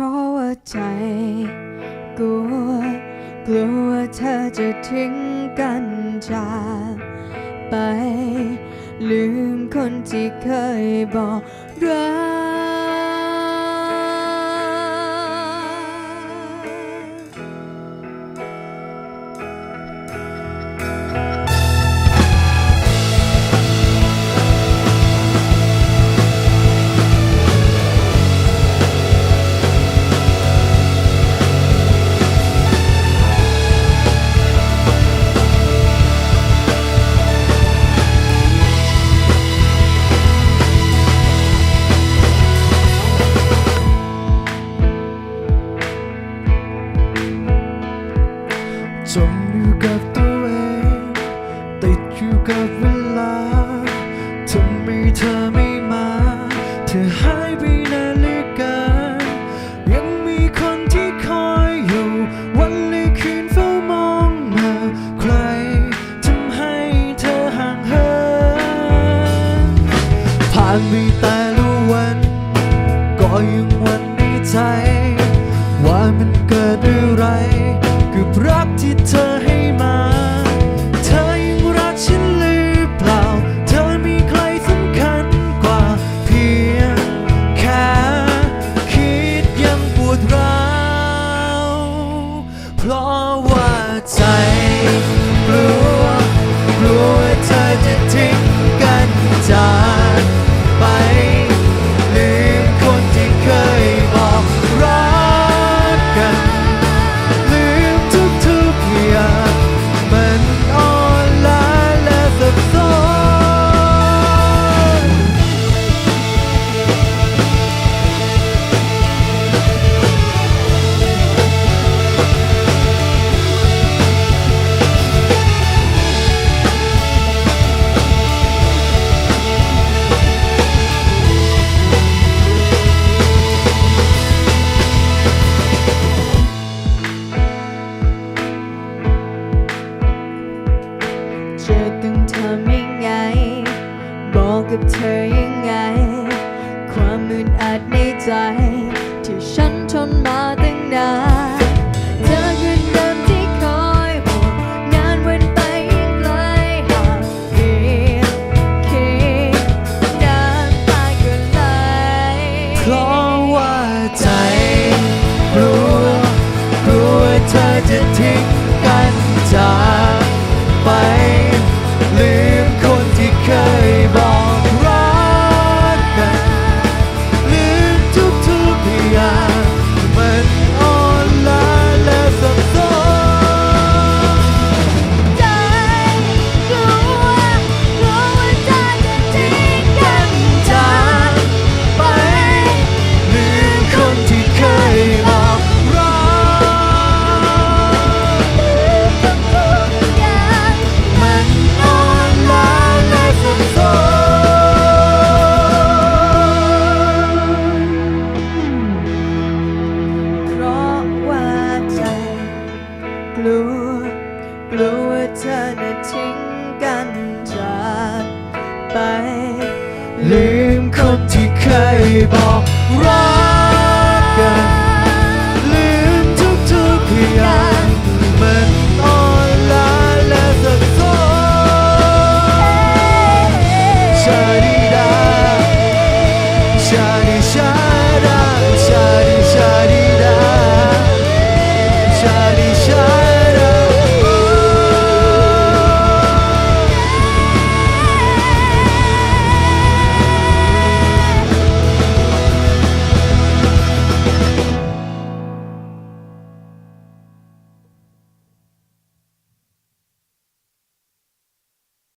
ราะว่าใจกลัว กลัวว่าเธอจะทิ้งกันจากไป ลืมคนที่เคยบอกรัก ลาทำไมเธอไม่มา เธอหายไปนานเหลือเกินยังมีคนที่คอยอยู่ วันและคืนเฝ้ามองมาใครทำให้เธอห่างเหินผ่านไปแต่ละวัน ก็ยัง ยังไง ความอึดอัดในใจ ที่ฉันทนมาตั้งนาน ลัว กลัวว่าเธอจะทิ้งกันจากไป ลืมคนที่เคยบอกรั